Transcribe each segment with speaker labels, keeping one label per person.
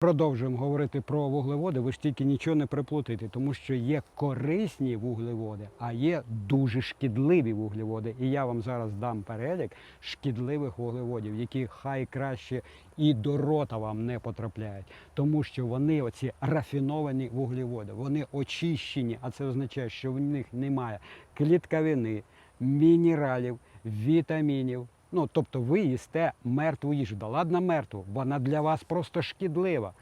Speaker 1: Продовжуємо говорити про вуглеводи. Ви ж тільки нічого не приплутайте, тому що є корисні вуглеводи, а є дуже шкідливі вуглеводи. І я вам зараз дам перелік шкідливих вуглеводів, які хай краще і до рота вам не потрапляють, тому що вони оці рафіновані вуглеводи, вони очищені, а це означає, що в них немає клітковини, мінералів, вітамінів. Ну, тобто ви їсте мертву їжу. Да ладно мертву, вона для вас просто шкідлива.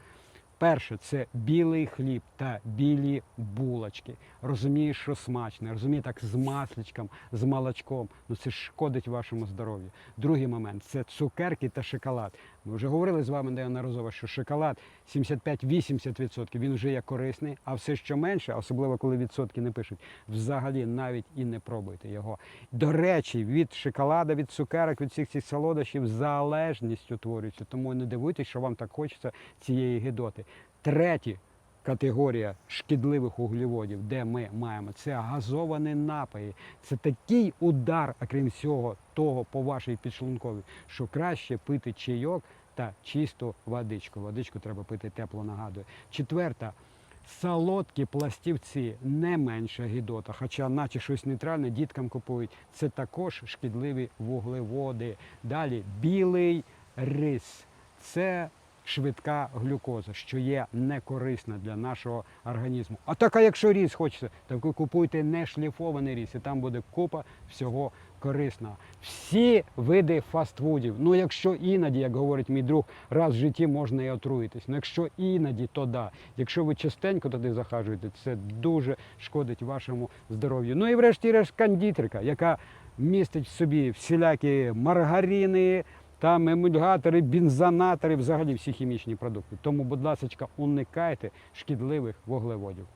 Speaker 1: Перше, це білий хліб та білі булочки. Розумієш, що смачне, розумієш, так з масличком, з молочком. Ну це шкодить вашому здоров'ю. Другий момент це цукерки та шоколад. Ми вже говорили з вами неодноразово, що шоколад 75-80% він вже є корисний, а все, що менше, особливо коли відсотки не пишуть, взагалі навіть і не пробуйте його. До речі, від шоколада, від цукерок, від всіх цих солодощів залежність утворюється. Тому не дивуйтесь, що вам так хочеться цієї гидоти. Третє. Категорія шкідливих вуглеводів, де ми маємо це газовані напої. Це такий удар, а крім всього, того по вашій підшлунковій, що краще пити чайок та чисту водичку. Водичку треба пити тепло, нагадую. Четверта. Солодкі пластівці не менша гідота, хоча наче щось нейтральне діткам купують. Це також шкідливі вуглеводи. Далі білий рис. Це швидка глюкоза, що є некорисна для нашого організму. А так, а якщо ріс хочеться, так ви купуйте не шліфований ріс, і там буде купа всього корисного. Всі види фастфудів. Ну, якщо іноді, як говорить мій друг, раз в житті можна і отруїтись. Ну, якщо іноді, то да. Якщо ви частенько туди захажуєте, це дуже шкодить вашому здоров'ю. Ну і врешті-решт кондитерка, яка містить в собі всілякі маргарини, там емульгатори, бензонатори, взагалі всі хімічні продукти. Тому, будь ласка, уникайте шкідливих вуглеводів.